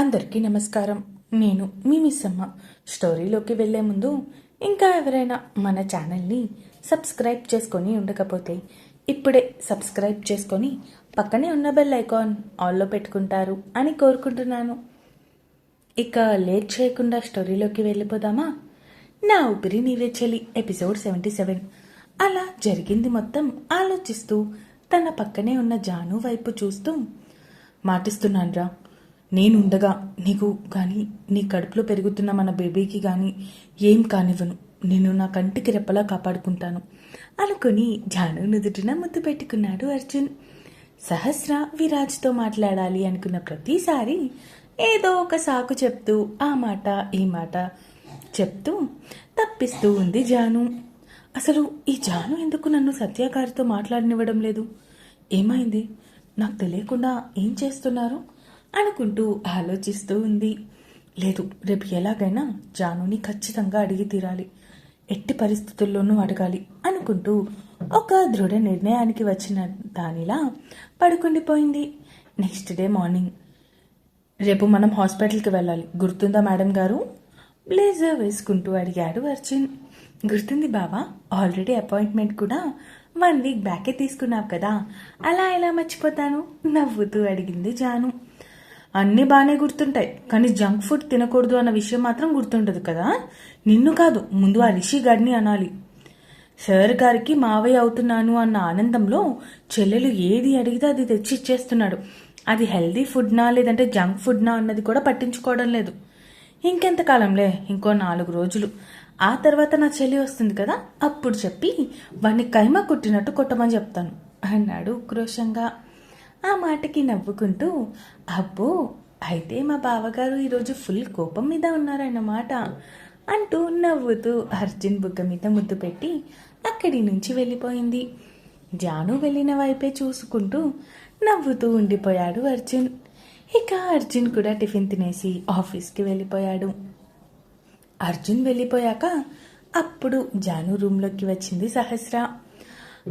అందరికీ నమస్కారం. నేను మీ మిస్ స్టోరీలోకి వెళ్ళే ముందు ఇంకా ఎవరైనా మన ఛానల్ని సబ్స్క్రైబ్ చేసుకొని ఉండకపోతే ఇప్పుడే సబ్స్క్రైబ్ చేసుకొని పక్కనే ఉన్న బెల్ ఐకాన్ ఆల్లో పెట్టుకుంటారు అని కోరుకుంటున్నాను. ఇక లేట్ చేయకుండా స్టోరీలోకి వెళ్ళిపోదామా? నా ఊపిరి నీవే చెలి ఎపిసోడ్ సెవెంటీ సెవెన్. అలా జరిగింది మొత్తం ఆలోచిస్తూ తన పక్కనే ఉన్న జాను వైపు చూస్తూ మాటిస్తున్నాన్రా నేను ఉండగా నీకు కానీ నీ కడుపులో పెరుగుతున్న మన బేబీకి కానీ ఏం కానివ్వను. నేను నా కంటికి రెప్పలా కాపాడుకుంటాను అనుకుని జాను నుదుటిన ముద్దు పెట్టుకున్నాడు అర్జున్. సహస్ర విరాజ్తో మాట్లాడాలి అనుకున్న ప్రతిసారి ఏదో ఒక సాకు చెప్తూ ఆ మాట ఈ మాట చెప్తూ తప్పిస్తూ ఉంది జాను. అసలు ఈ జాను ఎందుకు నన్ను సత్యాగారితో మాట్లాడనివ్వడం లేదు? ఏమైంది? నాకు తెలియకుండా ఏం చేస్తున్నారు? అనుకుంటూ ఆలోచిస్తూ ఉంది. లేదు రేపు ఎలాగైనా జానుని ఖచ్చితంగా అడిగి తీరాలి. ఎట్టి పరిస్థితుల్లోనూ అడగాలి అనుకుంటూ ఒక దృఢ నిర్ణయానికి వచ్చిన దానిలా పడుకుండిపోయింది నెక్స్ట్ డే మార్నింగ్. రేపు మనం హాస్పిటల్కి వెళ్ళాలి. గుర్తుందా మేడం గారు? బ్లేజర్ వేసుకుంటూ అడిగాడు అర్జున్. గుర్తుంది బావా ఆల్రెడీ అపాయింట్మెంట్ కూడా వన్ వీక్ బ్యాకే తీసుకున్నావు కదా. అలా ఎలా మర్చిపోతాను? నవ్వుతూ అడిగింది జాను. అన్నీ బాగానే గుర్తుంటాయి. కానీ జంక్ ఫుడ్ తినకూడదు అన్న విషయం మాత్రం గుర్తుండదు కదా? నిన్ను కాదు ముందు ఆ రిషి గారిని అనాలి. సార్ గారికి మావయ్య అవుతున్నాను అన్న ఆనందంలో చెల్లెలు ఏది అడిగితే అది తెచ్చి ఇచ్చేస్తున్నాడు అది హెల్దీ ఫుడ్నా లేదంటే జంక్ ఫుడ్నా అన్నది కూడా పట్టించుకోవడం లేదు. ఇంకెంతకాలంలే? ఇంకో నాలుగు రోజులు. ఆ తర్వాత నా చెల్లి వస్తుంది కదా? అప్పుడు చెప్పి వాడిని కైమ కుట్టినట్టు కొట్టమని చెప్తాను అన్నాడు ఉక్రోషంగా. ఆ మాటకి నవ్వుకుంటూ అబ్బో అయితే మా బావగారు ఈరోజు ఫుల్ కోపం మీద ఉన్నారన్నమాట అంటూ నవ్వుతూ అర్జున్ బుగ్గ మీద ముద్దు పెట్టి అక్కడి నుంచి వెళ్ళిపోయింది. జాను వెళ్ళిన వైపే చూసుకుంటూ నవ్వుతూ ఉండిపోయాడు అర్జున్. ఇక అర్జున్ కూడా టిఫిన్ తినేసి ఆఫీస్కి వెళ్ళిపోయాడు. అర్జున్ వెళ్ళిపోయాక అప్పుడు జాను రూమ్లోకి వచ్చింది సహస్ర.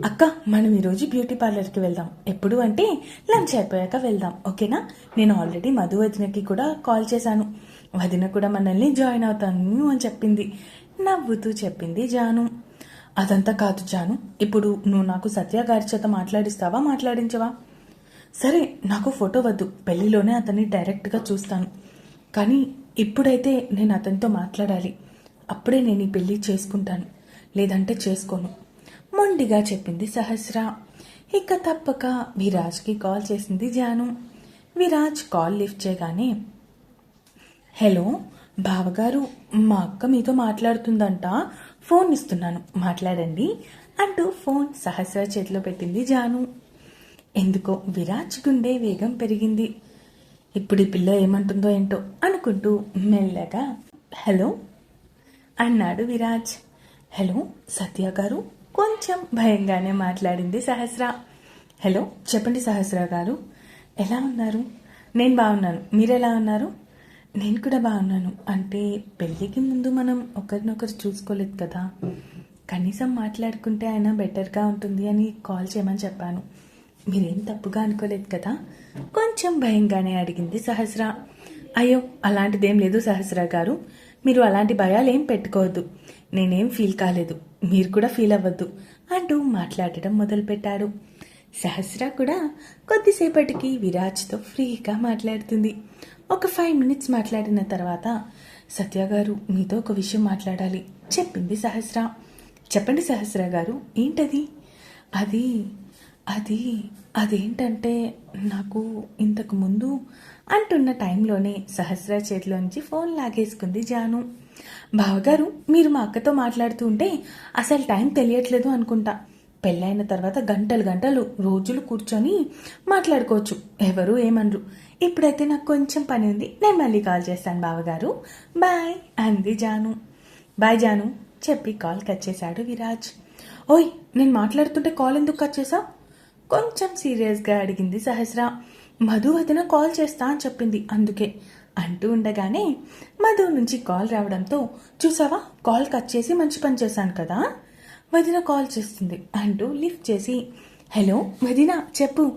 అక్క మనం ఈరోజు బ్యూటీ పార్లర్కి వెళ్దాం. ఎప్పుడు అంటే లంచ్ అయిపోయాక వెళ్దాం. ఓకేనా? నేను ఆల్రెడీ మధు వదినకి కూడా కాల్ చేశాను. వదిన కూడా మనల్ని జాయిన్ అవుతాను అని చెప్పింది. నవ్వుతూ చెప్పింది జాను. అదంతా కాదు జాను ఇప్పుడు నువ్వు నాకు సత్య గారి చేత మాట్లాడిస్తావా? మాట్లాడించవా? సరే నాకు ఫోటో వద్దు. పెళ్ళిలోనే అతన్ని డైరెక్ట్గా చూస్తాను. కానీ ఇప్పుడైతే నేను అతనితో మాట్లాడాలి. అప్పుడే నేను ఈ పెళ్ళి చేసుకుంటాను. లేదంటే చేసుకోను. మొండిగా చెప్పింది సహస్ర. ఇక తప్పక విరాజ్కి కాల్ చేసింది జాను. విరాజ్ కాల్ లిఫ్ట్ చేయగానే హలో బావగారు మా అక్క మీతో మాట్లాడుతుందంట. ఫోన్ ఇస్తున్నాను మాట్లాడండి అంటూ ఫోన్ సహస్ర చేతిలో పెట్టింది జాను. ఎందుకో విరాజ్ గుండె వేగం పెరిగింది. ఇప్పుడు ఈ పిల్ల ఏమంటుందో ఏంటో అనుకుంటూ మెల్లగా హలో అన్నాడు విరాజ్. హలో సత్య గారు కొంచెం భయంగానే మాట్లాడింది సహస్ర. హలో చెప్పండి సహస్ర గారు. ఎలా ఉన్నారు? నేను బాగున్నాను. మీరు ఎలా ఉన్నారు? నేను కూడా బాగున్నాను. అంటే పెళ్ళికి ముందు మనం ఒకరినొకరు చూసుకోలేదు కదా. కనీసం మాట్లాడుకుంటే అయినా బెటర్గా ఉంటుంది అని కాల్ చేయమని చెప్పాను. మీరేం తప్పుగా అనుకోలేదు కదా? కొంచెం భయంగానే అడిగింది సహస్ర. అయ్యో అలాంటిదేం లేదు సహస్ర గారు. మీరు అలాంటి భయాలు ఏం పెట్టుకోవద్దు. నేనేం ఫీల్ కాలేదు. మీరు కూడా ఫీల్ అవ్వద్దు అంటూ మాట్లాడటం మొదలుపెట్టాడు సహస్ర కూడా కొద్దిసేపటికి విరాజ్తో ఫ్రీగా మాట్లాడుతుంది. ఒక ఫైవ్ మినిట్స్ మాట్లాడిన తర్వాత సత్య గారు మీతో ఒక విషయం మాట్లాడాలి చెప్పింది సహస్ర. చెప్పండి సహస్ర గారు ఏంటది? అది అది అదేంటంటే నాకు ఇంతకు ముందు అంటున్న టైంలోనే సహస్ర చేతిలోంచి ఫోన్ లాగేసుకుంది జాను. బావగారు మీరు మా అక్కతో మాట్లాడుతూ ఉంటే అసలు టైం తెలియట్లేదు అనుకుంటా. పెళ్ళైన తర్వాత గంటలు గంటలు రోజులు కూర్చొని మాట్లాడుకోవచ్చు. ఎవరు ఏమనరు. ఇప్పుడైతే నాకు కొంచెం పని ఉంది. నేను మళ్ళీ కాల్ చేస్తాను బావగారు. బాయ్ అంది జాను. బాయ్ జాను చెప్పి కాల్ కట్ చేశాడు విరాజ్. ఓయ్ నేను మాట్లాడుతుంటే కాల్ ఎందుకు కట్ చేసావు కొంచెం సీరియస్గా అడిగింది సహస్ర. మధు వదిన కాల్ చేస్తా అని చెప్పింది. అందుకే అంటూ ఉండగానే మధు నుంచి కాల్ రావడంతో చూసావా? కాల్ కట్ చేసి మంచి పని చేశాను కదా? వదిన కాల్ చేస్తుంది అంటూ లిఫ్ట్ చేసి హలో వదిన చెప్పు.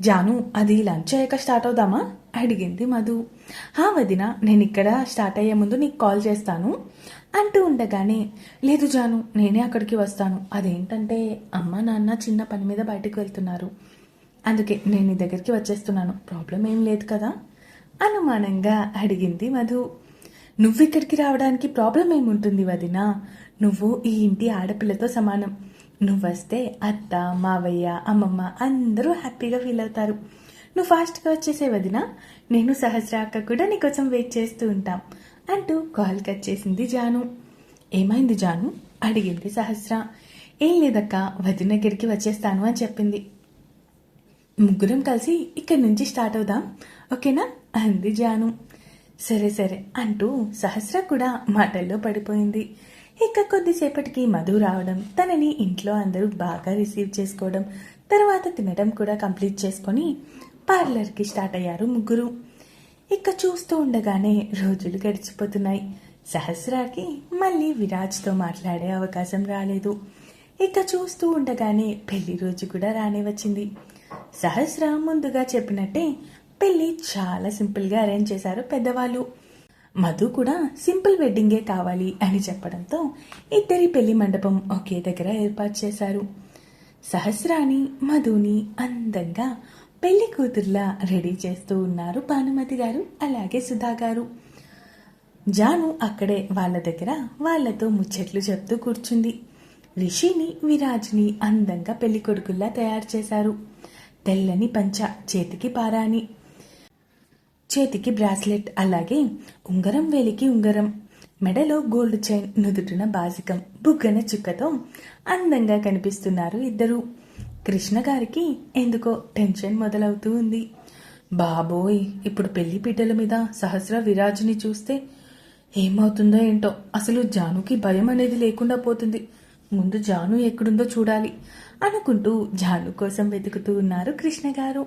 జాను అది లంచ్ అయ్యాక స్టార్ట్ అవుదామా? అడిగింది మధు. హా వదిన నేను ఇక్కడ స్టార్ట్ అయ్యే ముందు నీకు కాల్ చేస్తాను అంటూ ఉండగానే లేదు జాను నేనే అక్కడికి వస్తాను. అదేంటంటే అమ్మ నాన్న చిన్న పని మీద బయటకు వెళ్తున్నారు. అందుకే నేను నీ దగ్గరికి వచ్చేస్తున్నాను. ప్రాబ్లం ఏం లేదు కదా? అనుమానంగా అడిగింది మధు. నువ్వు ఇక్కడికి రావడానికి ప్రాబ్లం ఏముంటుంది వదినా? నువ్వు ఈ ఇంటి ఆడపిల్లతో సమానం. నువ్వొస్తే అత్త మావయ్య అమ్మమ్మ అందరూ హ్యాపీగా ఫీల్ అవుతారు. నువ్వు ఫాస్ట్గా వచ్చేసే వదినా. నేను సహస్రాక అక్క కూడా నీకోసం వెయిట్ చేస్తూ ఉంటాం అంటూ కాల్ కట్ చేసింది జాను. ఏమైంది జాను? అడిగింది సహస్ర. ఏం లేదక్క వదిన వచ్చేస్తాను అని చెప్పింది. ముగ్గురం కలిసి ఇక్కడి నుంచి స్టార్ట్ అవుదాం. ఓకేనా? అంది జాను. సరే సరే అంటూ సహస్ర కూడా మాటల్లో పడిపోయింది. ఇక కొద్దిసేపటికి మధు రావడం తనని ఇంట్లో అందరూ బాగా రిసీవ్ చేసుకోవడం తర్వాత తినడం కూడా కంప్లీట్ చేసుకొని పార్లర్కి స్టార్ట్ అయ్యారు ముగ్గురు. ఇక చూస్తూ ఉండగానే రోజులు గడిచిపోతున్నాయి. సహస్రాకి మళ్ళీ విరాజ్తో మాట్లాడే అవకాశం రాలేదు. ఇక చూస్తూ ఉండగానే పెళ్ళి రోజు కూడా రానే వచ్చింది. సహస్ర ముందుగా చెప్పినట్టే పెళ్ళి చాలా సింపుల్గా అరేంజ్ చేశారు పెద్దవాళ్ళు. మధు కూడా సింపుల్ వెడ్డింగే కావాలి అని చెప్పడంతో ఇద్దరి పెళ్ళి మండపం ఒకే దగ్గర ఏర్పాటు చేశారు. సహస్రాని మధుని అందంగా పెళ్ళి కూతుర్లా రెడీ చేస్తూ ఉన్నారు భానుమతి గారు అలాగే సుధా గారు. జాను అక్కడే వాళ్ళ దగ్గర వాళ్ళతో ముచ్చట్లు చెప్తూ కూర్చుంది. రిషిని విరాజ్ని అందంగా పెళ్ళి కొడుకుల్లా తయారు చేశారు. తెల్లని పంచ చేతికి పారాని చేతికి బ్రాస్లెట్ అలాగే ఉంగరం వేలికి ఉంగరం మెడలో గోల్డ్ చైన్ నుదుటిన బాసికం బుగ్గన చుక్కతో అందంగా కనిపిస్తున్నారు ఇద్దరు. కృష్ణ గారికి ఎందుకో టెన్షన్ మొదలవుతూ ఉంది. బాబోయ్ ఇప్పుడు పెళ్ళి పీటల మీద సహస్ర విరాజుని చూస్తే ఏమవుతుందో ఏంటో అసలు జానుకి భయం అనేది లేకుండా పోతుంది. ముందు జాను ఎక్కడుందో చూడాలి అనుకుంటూ జాను కోసం వెతుకుతూ ఉన్నారు కృష్ణ గారు.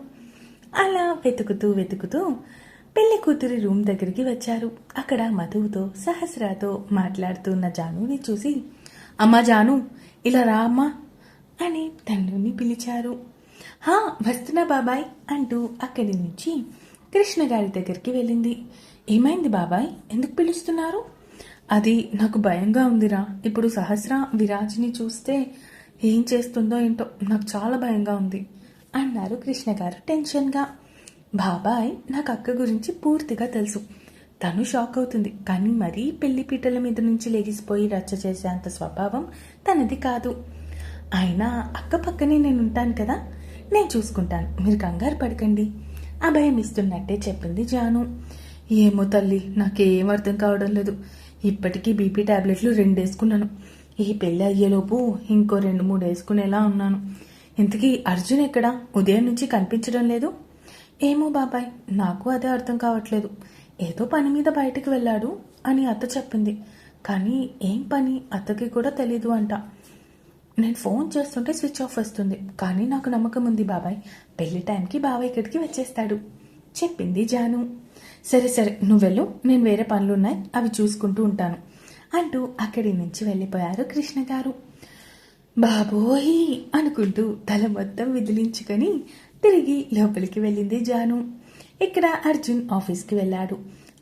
అలా వెతుకుతూ వెతుకుతూ పెళ్ళి కూతురి రూమ్ దగ్గరికి వచ్చారు. అక్కడ మధువుతో సహస్రాతో మాట్లాడుతున్న జానుని చూసి అమ్మా జాను ఇలా రా అమ్మా అని తండ్రిని పిలిచారు. హా వస్తున్నా బాబాయ్ అంటూ అక్కడి నుంచి కృష్ణ గారి దగ్గరికి వెళ్ళింది. ఏమైంది బాబాయ్? ఎందుకు పిలుస్తున్నారు? అది నాకు భయంగా ఉందిరా. ఇప్పుడు సహస్ర విరాజ్ని చూస్తే ఏం చేస్తుందో ఏంటో నాకు చాలా భయంగా ఉంది అన్నారు కృష్ణ గారు టెన్షన్గా. బాబాయ్ నాకు అక్క గురించి పూర్తిగా తెలుసు. తను షాక్ అవుతుంది. కానీ మరీ పెళ్ళి పీటల మీద నుంచి లెగిసిపోయి రచ్చ చేసేంత స్వభావం తనది కాదు. అయినా అక్క పక్కనే నేను ఉంటాను కదా? నేను చూసుకుంటాను. మీరు కంగారు పడకండి. అభయం ఇస్తున్నట్టే చెప్పింది జాను. ఏమో తల్లి నాకేం అర్థం కావడం లేదు. ఇప్పటికీ బీపీ టాబ్లెట్లు రెండు వేసుకున్నాను ఈ పెళ్ళి అయ్యేలోపు ఇంకో రెండు మూడు వేసుకునేలా ఉన్నాను. ఇంతకీ అర్జున్ ఎక్కడా? ఉదయం నుంచి కనిపించడం లేదు. ఏమో బాబాయ్ నాకు అదే అర్థం కావట్లేదు. ఏదో పని మీద బయటికి వెళ్ళాడు అని అత్త చెప్పింది. కానీ ఏం పని అత్తకి కూడా తెలీదు అంట. నేను ఫోన్ చేస్తుంటే స్విచ్ ఆఫ్ వస్తుంది. కానీ నాకు నమ్మకం ఉంది బాబాయ్. పెళ్ళి టైంకి బాబాయ్ ఇక్కడికి వచ్చేస్తాడు. చెప్పింది జాను. సరే సరే నువ్వు వెళ్ళు. నేను వేరే పనులు ఉన్నాయి. అవి చూసుకుంటూ ఉంటాను అంటూ అక్కడి నుంచి వెళ్ళిపోయారు కృష్ణ గారు. బాబోయ్ అనుకుంటూ తల మొత్తం విదిలించుకొని తిరిగి లోపలికి వెళ్ళింది జాను. ఇక్కడ అర్జున్ ఆఫీస్కి వెళ్ళాడు.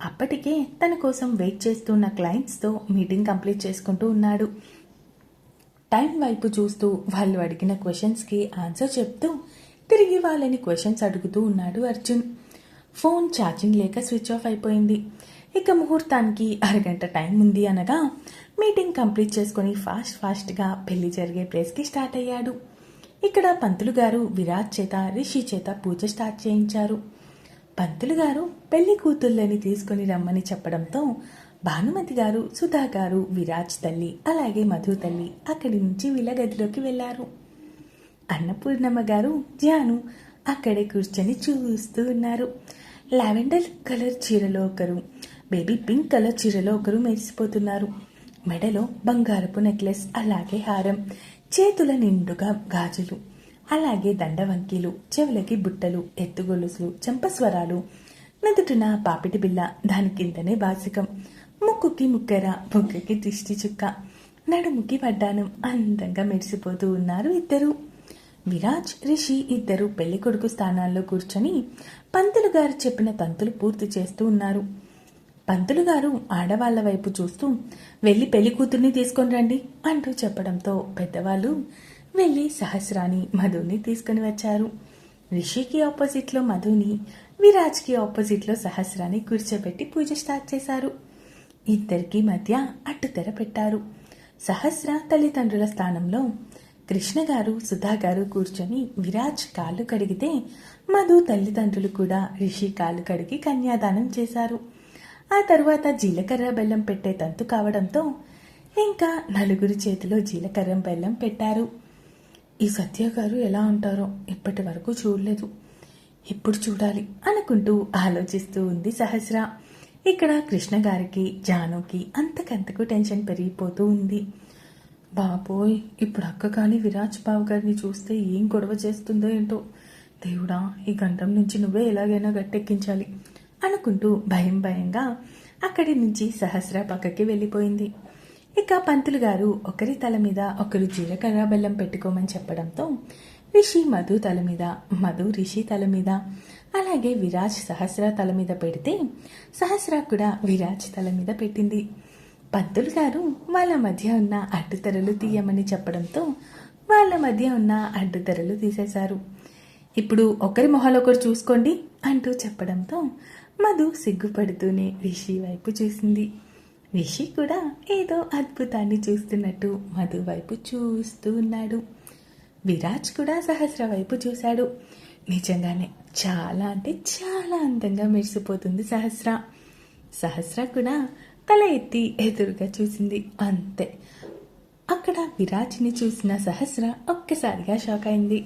అప్పటికే తన కోసం వెయిట్ చేస్తున్న క్లయింట్స్తో మీటింగ్ కంప్లీట్ చేసుకుంటూ ఉన్నాడు. టైం వైపు చూస్తూ వాళ్ళు అడిగిన క్వశ్చన్స్కి ఆన్సర్ చెప్తూ తిరిగి వాళ్ళని క్వశ్చన్స్ అడుగుతూ ఉన్నాడు అర్జున్. ఫోన్ ఛార్జింగ్ లేక స్విచ్ ఆఫ్ అయిపోయింది. ఇక ముహూర్తానికి అరగంట టైం ఉంది అనగా మీటింగ్ కంప్లీట్ చేసుకుని ఫాస్ట్ ఫాస్ట్గా పెళ్ళి జరిగే ప్లేస్కి స్టార్ట్ అయ్యాడు. ఇక్కడ పంతులు గారు విరాజ్ చేత రిషి చేత పూజ స్టార్ట్ చేయించారు. పంతులు గారు పెళ్ళి కూతుళ్ళని తీసుకుని రమ్మని చెప్పడంతో భానుమతి గారు సుధా గారు విరాజ్ తల్లి అలాగే మధు తల్లి అక్కడి నుంచి వీళ్ళ గదిలోకి వెళ్ళారు అన్నపూర్ణమ్మ గారు జాను అక్కడే కూర్చొని చూస్తూ ఉన్నారు. లావెండర్ కలర్ చీరలో ఒకరు బేబీ పింక్ కలర్ చీరలో ఒకరు మెరిసిపోతున్నారు. మెడలో బంగారపు నెక్లెస్ అలాగే హారం. చేతుల నిండుగా గాజులు అలాగే దండవంకీలు చెవులకి బుట్టలు ఎత్తుగొలుసులు చెంపస్వరాలు. నుదుటిన పాపిటి బిల్ల దాని కిందనే బాసికం. ముక్కుకి ముక్కెర బొగ్గకి దిష్టి చుక్క. నడుముకి వడ్డానం అందంగా మెరిసిపోతూ ఉన్నారు ఇద్దరు. విరాజ్ రిషి ఇద్దరు పెళ్ళి కొడుకు స్థానాల్లో కూర్చొని పంతులు గారు చెప్పిన తంతులు పూర్తి చేస్తూ ఉన్నారు. పంతులు గారు ఆడవాళ్ళ వైపు చూస్తూ వెళ్ళి పెళ్ళి కూతుర్ని తీసుకొని రండి అంటూ చెప్పడంతో పెద్దవాళ్ళు వెళ్ళి సహస్రాని మధుని తీసుకుని వచ్చారు. రిషికి ఆపోజిట్లో మధుని విరాజ్కి ఆపోజిట్లో సహస్రాన్ని కూర్చోబెట్టి పూజ స్టార్ట్ చేశారు. ఇద్దరికి మధ్య అట్టుతెర పెట్టారు. సహస్ర తల్లిదండ్రుల స్థానంలో కృష్ణ గారు సుధా గారు కూర్చొని విరాజ్ కాళ్ళు కడిగితే మధు తల్లిదండ్రులు కూడా రిషి కాళ్ళు కడిగి కన్యాదానం చేశారు. ఆ తర్వాత జీలకర్ర బెల్లం పెట్టే తంతు కావడంతో ఇంకా నలుగురి చేతిలో జీలకర్ర బెల్లం పెట్టారు. ఈ సత్య గారు ఎలా ఉంటారో ఇప్పటి వరకు చూడలేదు. ఎప్పుడు చూడాలి అనుకుంటూ ఆలోచిస్తూ ఉంది సహస్ర. ఇక్కడ కృష్ణ గారికి జానుకి అంతకంతకు టెన్షన్ పెరిగిపోతూ ఉంది. బాబోయ్ ఇప్పుడు అక్క కానీ విరాజ్ బాబు గారిని చూస్తే ఏం గొడవ చేస్తుందో ఏంటో. దేవుడా ఈ గంటం నుంచి నువ్వే ఎలాగైనా గట్టెక్కించాలి. అనుకుంటూ భయం భయంగా అక్కడి నుంచి సహస్ర పక్కకి వెళ్ళిపోయింది. ఇక పంతులు గారు ఒకరి తల మీద ఒకరు జీలకర్ర బెల్లం పెట్టుకోమని చెప్పడంతో రిషి మధు తల మీద మధు రిషి తల మీద అలాగే విరాజ్ సహస్ర తల మీద పెడితే సహస్ర కూడా విరాజ్ తల మీద పెట్టింది. పంతులు గారు వాళ్ళ మధ్య ఉన్న అడ్డుతెరలు తీయమని చెప్పడంతో వాళ్ళ మధ్య ఉన్న అడ్డుతెరలు తీసేశారు. ఇప్పుడు ఒకరి మొహాలు ఒకరు చూసుకోండి అంటూ చెప్పడంతో మధు సిగ్గుపడుతూనే రిషి వైపు చూసింది. రిషి కూడా ఏదో అద్భుతాన్ని చూస్తున్నట్టు మధు వైపు చూస్తూ ఉన్నాడు. విరాజ్ కూడా సహస్ర వైపు చూశాడు. నిజంగానే చాలా అంటే చాలా అందంగా మెరిసిపోతుంది సహస్ర. సహస్ర కూడా తల ఎత్తి ఎదురుగా చూసింది. అంతే. అక్కడ విరాజ్ని చూసిన సహస్ర ఒక్కసారిగా షాక్ అయింది.